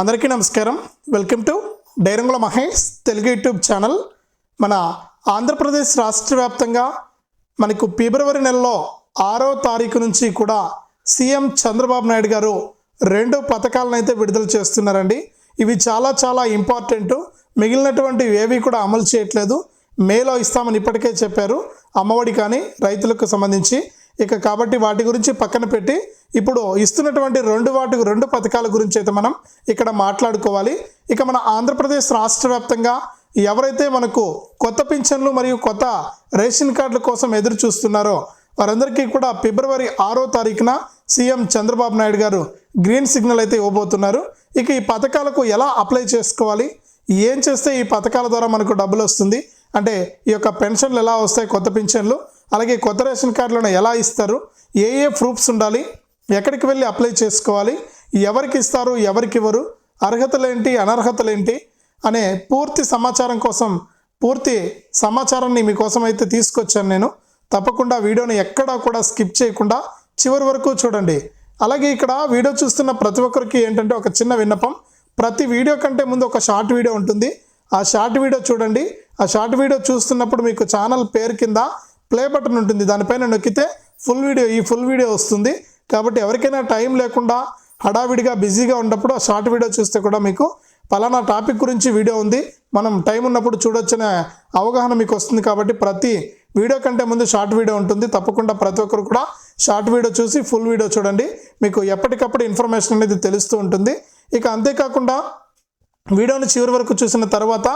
అందరికీ నమస్కారం. Welcome to డైరంగుల మహేష్ తెలుగు యూట్యూబ్ ఛానల్. మన ఆంధ్రప్రదేశ్ రాష్ట్ర వ్యాప్తంగా మనకు ఫిబ్రవరి నెలలో ఆరో తారీఖు నుంచి కూడా సీఎం చంద్రబాబు నాయుడు గారు రెండు పథకాలను అయితే విడుదల చేస్తున్నారండి. ఇవి చాలా చాలా ఇంపార్టెంట్ మిగిలినటువంటి ఏవి కూడా అమలు చేయట్లేదు. మేలో ఇస్తామని ఇప్పటికే చెప్పారు. అమ్మఒడి కానీ రైతులకు సంబంధించి ఇక కాబట్టి వాటి గురించి పక్కన పెట్టి ఇప్పుడు ఇస్తున్నటువంటి రెండు వాటి రెండు పథకాల గురించి అయితే మనం ఇక్కడ మాట్లాడుకోవాలి. ఇక మన ఆంధ్రప్రదేశ్ రాష్ట్ర వ్యాప్తంగా ఎవరైతే మనకు కొత్త పింఛన్లు మరియు కొత్త రేషన్ కార్డుల కోసం ఎదురు చూస్తున్నారో వారందరికీ కూడా ఫిబ్రవరి ఆరో తారీఖున సీఎం చంద్రబాబు నాయుడు గారు గ్రీన్ సిగ్నల్ అయితే ఇవ్వబోతున్నారు. ఇక ఈ పథకాలకు ఎలా అప్లై చేసుకోవాలి? ఏం చేస్తే ఈ పథకాల ద్వారా మనకు డబ్బులు వస్తుంది? అంటే ఈ యొక్క పెన్షన్లు ఎలా వస్తాయి? కొత్త పెన్షన్లు అలాగే కొత్త రేషన్ కార్డులను ఎలా ఇస్తారు? ఏ ఏ ప్రూఫ్స్ ఉండాలి? ఎక్కడికి వెళ్ళి అప్లై చేసుకోవాలి? ఎవరికి ఇస్తారు? ఎవరికి ఇవ్వరు? అర్హతలేంటి? అనర్హతలేంటి? అనే పూర్తి సమాచారం కోసం పూర్తి సమాచారాన్ని మీకోసం అయితే తీసుకొచ్చాను నేను. తప్పకుండా వీడియోని ఎక్కడా కూడా స్కిప్ చేయకుండా చివరి వరకు చూడండి. అలాగే ఇక్కడ వీడియో చూస్తున్న ప్రతి ఒక్కరికి ఏంటంటే ఒక చిన్న విన్నపం. ప్రతి వీడియో కంటే ముందు ఒక షార్ట్ వీడియో ఉంటుంది. ఆ షార్ట్ వీడియో చూడండి. ఆ షార్ట్ వీడియో చూస్తున్నప్పుడు మీకు ఛానల్ పేరు కింద ప్లే బటన్ ఉంటుంది. దానిపైన నొక్కితే ఫుల్ వీడియో ఈ ఫుల్ వీడియో వస్తుంది. కాబట్టి ఎవరికైనా టైం లేకుండా హడావిడిగా బిజీగా ఉన్నప్పుడు ఆ షార్ట్ వీడియో చూస్తే కూడా మీకు పలానా టాపిక్ గురించి వీడియో ఉంది. మనం టైం ఉన్నప్పుడు చూడొచ్చనే అవగాహన మీకు వస్తుంది. కాబట్టి ప్రతి వీడియో కంటే ముందు షార్ట్ వీడియో ఉంటుంది. తప్పకుండా ప్రతి ఒక్కరు కూడా షార్ట్ వీడియో చూసి ఫుల్ వీడియో చూడండి. మీకు ఎప్పటికప్పుడు ఇన్ఫర్మేషన్ అనేది తెలుస్తూ ఉంటుంది. ఇక అంతేకాకుండా వీడియోని చివరి వరకు చూసిన తర్వాత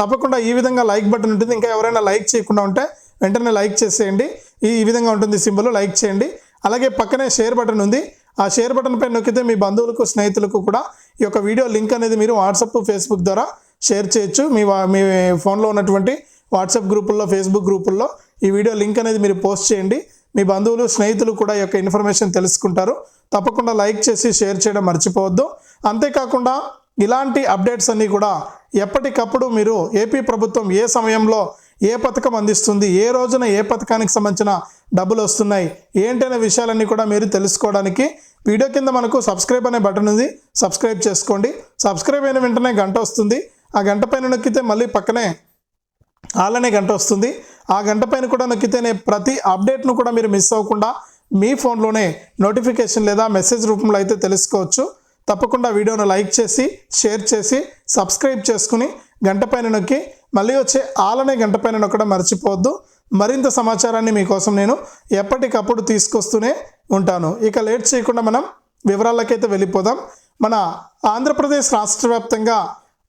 తప్పకుండా ఈ విధంగా లైక్ బటన్ ఉంటుంది. ఇంకా ఎవరైనా లైక్ చేయకుండా ఉంటే వెంటనే లైక్ చేసేయండి. ఈ ఈ విధంగా ఉంటుంది సింబల్ లైక్ చేయండి. అలాగే పక్కనే షేర్ బటన్ ఉంది. ఆ షేర్ బటన్ పైన నొక్కితే మీ బంధువులకు స్నేహితులకు కూడా ఈ యొక్క వీడియో లింక్ అనేది మీరు వాట్సాప్ ఫేస్బుక్ ద్వారా షేర్ చేయొచ్చు. మీ వా- మీ ఫోన్లో ఉన్నటువంటి వాట్సాప్ గ్రూపుల్లో ఫేస్బుక్ గ్రూపుల్లో ఈ వీడియో లింక్ అనేది మీరు పోస్ట్ చేయండి. మీ బంధువులు స్నేహితులు కూడా ఈ యొక్క ఇన్ఫర్మేషన్ తెలుసుకుంటారు. తప్పకుండా లైక్ చేసి షేర్ చేయడం మర్చిపోవద్దు. అంతేకాకుండా ఇలాంటి అప్డేట్స్ అన్నీ కూడా ఎప్పటికప్పుడు మీరు ఏపీ ప్రభుత్వం ఏ సమయంలో ఏ పథకం అందిస్తుంది? ఏ రోజున ఏ పథకానికి సంబంధించిన డబ్బులు వస్తున్నాయి? ఏంటనే విషయాలన్నీ కూడా మీరు తెలుసుకోవడానికి వీడియో కింద మనకు సబ్స్క్రైబ్ అనే బటన్ ఉంది. సబ్స్క్రైబ్ చేసుకోండి. సబ్స్క్రైబ్ అయిన వెంటనే గంట వస్తుంది. ఆ గంట పైన నొక్కితే మళ్ళీ పక్కనే ఆలనే గంట వస్తుంది. ఆ గంట పైన కూడా నొక్కితేనే ప్రతి అప్డేట్ను కూడా మీరు మిస్ అవ్వకుండా మీ ఫోన్లోనే నోటిఫికేషన్ లేదా మెసేజ్ రూపంలో అయితే తెలుసుకోవచ్చు. తప్పకుండా వీడియోను లైక్ చేసి షేర్ చేసి సబ్స్క్రైబ్ చేసుకుని గంట పైన నొక్కి మళ్ళీ వచ్చే ఆలనే గంట పైన నొక్కడం మర్చిపోవద్దు. మరింత సమాచారాన్ని మీకోసం నేను ఎప్పటికప్పుడు తీసుకొస్తూనే ఉంటాను. ఇక లేట్ చేయకుండా మనం వివరాలకైతే వెళ్ళిపోదాం. మన ఆంధ్రప్రదేశ్ రాష్ట్ర వ్యాప్తంగా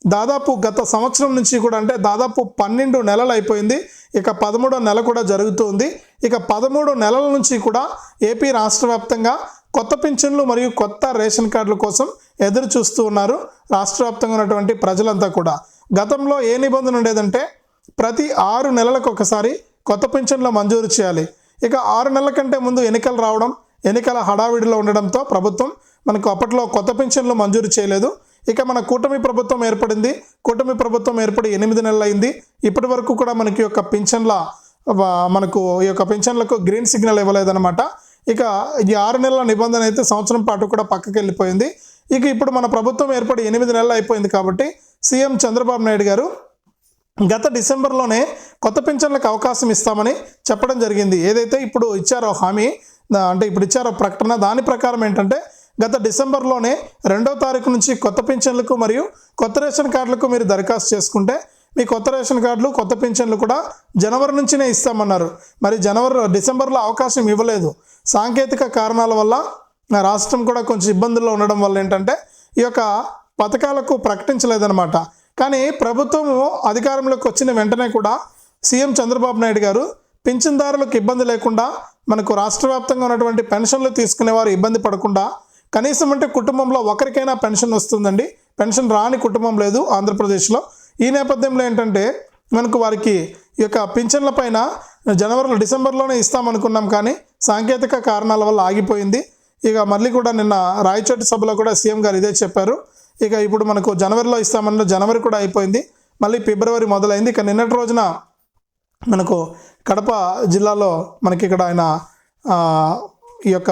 దాదాపు గత సంవత్సరం నుంచి కూడా అంటే దాదాపు పన్నెండు నెలలు అయిపోయింది. ఇక పదమూడో నెల కూడా జరుగుతుంది ఇక పదమూడు నెలల నుంచి కూడా ఏపీ రాష్ట్ర వ్యాప్తంగా కొత్త పింఛన్లు మరియు కొత్త రేషన్ కార్డుల కోసం ఎదురు చూస్తూ ఉన్నారు రాష్ట్ర వ్యాప్తంగా ఉన్నటువంటి ప్రజలంతా కూడా. గతంలో ఏ నిబంధన ఉండేదంటే ప్రతి ఆరు నెలలకు ఒకసారి కొత్త పింఛన్లు మంజూరు చేయాలి. ఇక ఆరు నెలల కంటే ముందు ఎన్నికలు రావడం ఎన్నికల హడావిడిలో ఉండడంతో ప్రభుత్వం మనకు అప్పట్లో కొత్త పింఛన్లు మంజూరు చేయలేదు. ఇక మన కూటమి ప్రభుత్వం ఏర్పడింది. కూటమి ప్రభుత్వం ఏర్పడి ఎనిమిది నెలలు అయింది ఇప్పటి వరకు కూడా మనకి యొక్క పింఛన్ల మనకు ఈ యొక్క పింఛన్లకు గ్రీన్ సిగ్నల్ ఇవ్వలేదన్నమాట. ఇక ఈ ఆరు నెలల నిబంధన అయితే సంవత్సరం పాటు కూడా పక్కకి వెళ్ళిపోయింది ఇక ఇప్పుడు మన ప్రభుత్వం ఏర్పడి ఎనిమిది నెలలు అయిపోయింది కాబట్టి సీఎం చంద్రబాబు నాయుడు గారు గత డిసెంబర్లోనే కొత్త పింఛన్లకు అవకాశం ఇస్తామని చెప్పడం జరిగింది. ఏదైతే ఇప్పుడు ఇచ్చారో హామీ అంటే ఇప్పుడు ఇచ్చారో ప్రకటన దాని ప్రకారం ఏంటంటే గత డిసెంబర్లోనే రెండో తారీఖు నుంచి కొత్త పింఛన్లకు మరియు కొత్త రేషన్ కార్డులకు మీరు దరఖాస్తు చేసుకుంటే మీ కొత్త రేషన్ కార్డులు కొత్త పింఛన్లు కూడా జనవరి నుంచినే ఇస్తామన్నారు. మరి జనవరి డిసెంబర్లో అవకాశం ఇవ్వలేదు. సాంకేతిక కారణాల వల్ల నా రాష్ట్రం కూడా కొంచెం ఇబ్బందుల్లో ఉండడం వల్ల ఏంటంటే ఈ యొక్క పథకాలకు ప్రకటించలేదన్నమాట. కానీ ప్రభుత్వము అధికారంలోకి వచ్చిన వెంటనే కూడా సీఎం చంద్రబాబు నాయుడు గారు పింఛన్దారులకు ఇబ్బంది లేకుండా మనకు రాష్ట్ర వ్యాప్తంగా ఉన్నటువంటి పెన్షన్లు తీసుకునేవారు ఇబ్బంది పడకుండా కనీసం అంటే కుటుంబంలో ఒకరికైనా పెన్షన్ వస్తుందండి. పెన్షన్ రాని కుటుంబం లేదు ఆంధ్రప్రదేశ్లో. ఈ నేపథ్యంలో ఏంటంటే మనకు వారికి ఈ యొక్క పింఛన్ల పైన జనవరిలో డిసెంబర్లోనే ఇస్తామనుకున్నాం కానీ సాంకేతిక కారణాల వల్ల ఆగిపోయింది. ఇక మళ్ళీ కూడా నిన్న రాయచోటి సభలో కూడా సీఎం గారు ఇదే చెప్పారు. ఇక ఇప్పుడు మనకు జనవరిలో ఇస్తామన్న జనవరి కూడా అయిపోయింది. మళ్ళీ ఫిబ్రవరి మొదలైంది. ఇక నిన్నటి రోజున మనకు కడప జిల్లాలో మనకి ఇక్కడ ఆయన ఈ యొక్క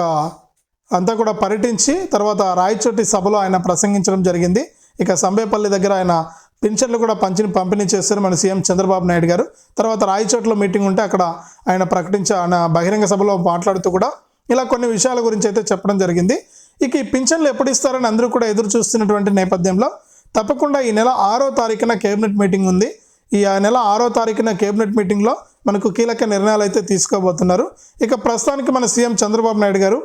అంతా కూడా పర్యటించి తర్వాత రాయచోటి సభలో ఆయన ప్రసంగించడం జరిగింది. ఇక సంబేపల్లి దగ్గర ఆయన పింఛన్లు కూడా పంచిని పంపిణీ చేస్తారు మన సీఎం చంద్రబాబు నాయుడు గారు. తర్వాత రాయచోట్లో మీటింగ్ ఉంటే అక్కడ ఆయన ప్రకటించే ఆయన బహిరంగ సభలో మాట్లాడుతూ కూడా ఇలా కొన్ని విషయాల గురించి అయితే చెప్పడం జరిగింది. ఇక ఈ పింఛన్లు ఎప్పుడు ఇస్తారని అందరూ కూడా ఎదురు చూస్తున్నటువంటి నేపథ్యంలో తప్పకుండా ఈ నెల ఆరో తారీఖున కేబినెట్ మీటింగ్ ఉంది. ఈ ఆ నెల ఆరో తారీఖున కేబినెట్ మీటింగ్లో మనకు కీలక నిర్ణయాలు అయితే తీసుకోబోతున్నారు. ఇక ప్రస్తుతానికి మన సీఎం చంద్రబాబు నాయుడు గారు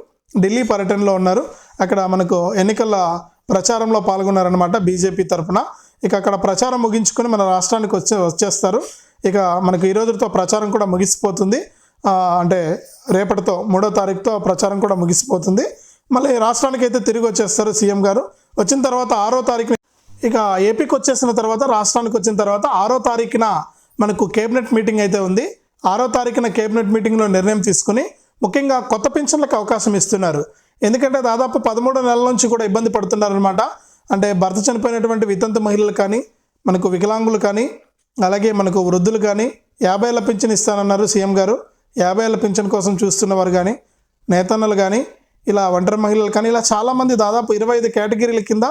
ఢిల్లీ పర్యటనలో ఉన్నారు. అక్కడ మనకు ఎన్నికల ప్రచారంలో పాల్గొన్నారనమాట బీజేపీ తరఫున ఇక అక్కడ ప్రచారం ముగించుకొని మన రాష్ట్రానికి వచ్చే వచ్చేస్తారు. ఇక మనకు ఈ రోజుతో ప్రచారం కూడా ముగిసిపోతుంది. అంటే రేపటితో మూడో తారీఖుతో ప్రచారం కూడా ముగిసిపోతుంది. మళ్ళీ రాష్ట్రానికి అయితే తిరిగి వచ్చేస్తారు సీఎం గారు. వచ్చిన తర్వాత ఆరో తారీఖు ఇక ఏపీకి వచ్చేసిన తర్వాత రాష్ట్రానికి వచ్చిన తర్వాత ఆరో తారీఖున మనకు కేబినెట్ మీటింగ్ అయితే ఉంది. ఆరో తారీఖున కేబినెట్ మీటింగ్లో నిర్ణయం తీసుకుని ముఖ్యంగా కొత్త పెన్షన్లకు అవకాశం ఇస్తున్నారు. ఎందుకంటే దాదాపు పదమూడు నెలల నుంచి కూడా ఇబ్బంది పడుతున్నారనమాట అంటే భర్త చనిపోయినటువంటి వితంతు మహిళలు కానీ మనకు వికలాంగులు కానీ అలాగే మనకు వృద్ధులు కానీ యాభై ఏళ్ళ పింఛన్ ఇస్తానన్నారు సీఎం గారు. యాభై ఏళ్ళ పింఛన్ కోసం చూస్తున్నవారు కానీ నేతన్నలు కానీ ఇలా ఒంటరి మహిళలు కానీ ఇలా చాలామంది దాదాపు ఇరవై ఐదు కేటగిరీల కింద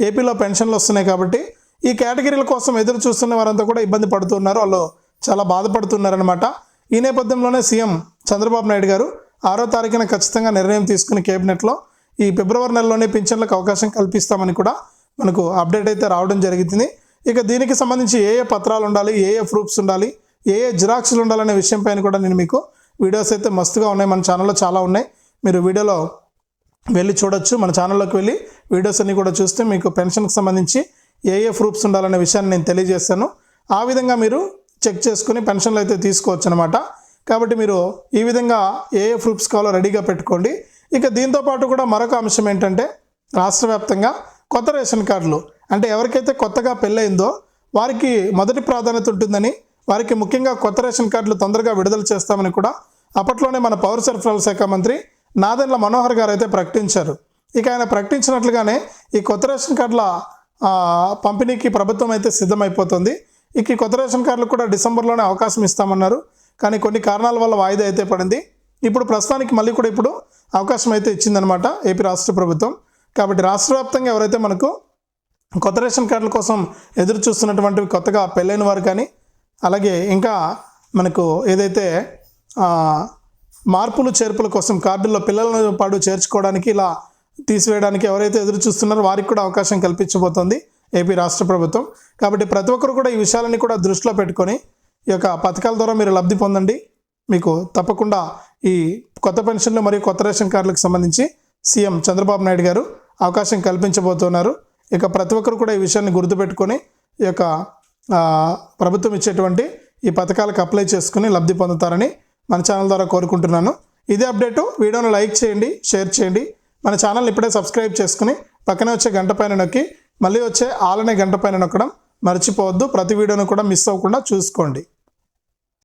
ఏపీలో పెన్షన్లు వస్తున్నాయి కాబట్టి ఈ కేటగిరీల కోసం ఎదురు చూస్తున్న వారంతా కూడా ఇబ్బంది పడుతున్నారు. వాళ్ళు చాలా బాధపడుతున్నారనమాట ఈ నేపథ్యంలోనే సీఎం చంద్రబాబు నాయుడు గారు ఆరో తారీఖున ఖచ్చితంగా నిర్ణయం తీసుకుని కేబినెట్లో ఈ ఫిబ్రవరి నెలలోనే పింఛన్లకు అవకాశం కల్పిస్తామని కూడా మనకు అప్డేట్ అయితే రావడం జరుగుతుంది ఇక దీనికి సంబంధించి ఏ ఏ పత్రాలు ఉండాలి ఏ ఏ ప్రూఫ్స్ ఉండాలి ఏ ఏ జిరాక్స్లు ఉండాలనే విషయం పైన కూడా నేను మీకు వీడియోస్ అయితే మస్తుగా ఉన్నాయి. మన ఛానల్లో చాలా ఉన్నాయి. మీరు వీడియోలో వెళ్ళి చూడొచ్చు. మన ఛానల్లోకి వెళ్ళి వీడియోస్ అన్నీ కూడా చూస్తే మీకు పెన్షన్కి సంబంధించి ఏ ఏ ప్రూఫ్స్ ఉండాలనే విషయాన్ని నేను తెలియజేస్తాను. ఆ విధంగా మీరు చెక్ చేసుకుని పెన్షన్లు అయితే తీసుకోవచ్చు అనమాట కాబట్టి మీరు ఈ విధంగా ఏ ఏ ప్రూఫ్స్ కావాలో రెడీగా పెట్టుకోండి. ఇక దీంతో పాటు కూడా మరొక అంశం ఏంటంటే రాష్ట్ర వ్యాప్తంగా కొత్త రేషన్ కార్డులు అంటే ఎవరికైతే కొత్తగా పెళ్ళయిందో వారికి మొదటి ప్రాధాన్యత ఉంటుందని వారికి ముఖ్యంగా కొత్త రేషన్ కార్డులు తొందరగా విడుదల చేస్తామని కూడా అప్పట్లోనే మన పౌర సరఫరాల శాఖ మంత్రి నాదెండ్ల మనోహర్ గారు అయితే ప్రకటించారు. ఇక ఆయన ప్రకటించినట్లుగానే ఈ కొత్త రేషన్ కార్డుల పంపిణీకి ప్రభుత్వం అయితే సిద్ధమైపోతుంది. ఇక ఈ కొత్త రేషన్ కార్డులు కూడా డిసెంబర్లోనే అవకాశం ఇస్తామన్నారు. కానీ కొన్ని కారణాల వల్ల వాయిదా అయితే పడింది. ఇప్పుడు ప్రస్తుతానికి మళ్ళీ కూడా ఇప్పుడు అవకాశం అయితే ఇచ్చిందనమాట ఏపీ రాష్ట్ర ప్రభుత్వం. కాబట్టి రాష్ట్ర వ్యాప్తంగా ఎవరైతే మనకు కొత్త రేషన్ కార్డుల కోసం ఎదురు చూస్తున్నటువంటివి కొత్తగా పెళ్ళైన వారు కానీ అలాగే ఇంకా మనకు ఏదైతే మార్పులు చేర్పుల కోసం కార్డుల్లో పిల్లలను పాడు చేర్చుకోవడానికి ఇలా తీసివేయడానికి ఎవరైతే ఎదురు చూస్తున్నారో వారికి కూడా అవకాశం కల్పించబోతోంది ఏపీ రాష్ట్ర ప్రభుత్వం. కాబట్టి ప్రతి ఒక్కరు కూడా ఈ విషయాలన్నీ కూడా దృష్టిలో పెట్టుకొని ఈ యొక్క పథకాల ద్వారా మీరు లబ్ధి పొందండి. మీకు తప్పకుండా ఈ కొత్త పెన్షన్లు మరియు కొత్త రేషన్ కార్డులకు సంబంధించి సీఎం చంద్రబాబు నాయుడు గారు అవకాశం కల్పించబోతున్నారు. ఇక ప్రతి ఒక్కరు కూడా ఈ విషయాన్ని గుర్తుపెట్టుకొని ఈ యొక్క ప్రభుత్వం ఇచ్చేటువంటి ఈ పథకాలకు అప్లై చేసుకుని లబ్ధి పొందుతారని మన ఛానల్ ద్వారా కోరుకుంటున్నాను. ఇదే అప్డేటు వీడియోను లైక్ చేయండి షేర్ చేయండి. మన ఛానల్ ఇప్పుడే సబ్స్క్రైబ్ చేసుకుని పక్కనే వచ్చే గంట పైన నొక్కి మళ్ళీ వచ్చే ఆలనే గంట పైన నొక్కడం మర్చిపోవద్దు. ప్రతి వీడియోను కూడా మిస్ అవ్వకుండా చూసుకోండి.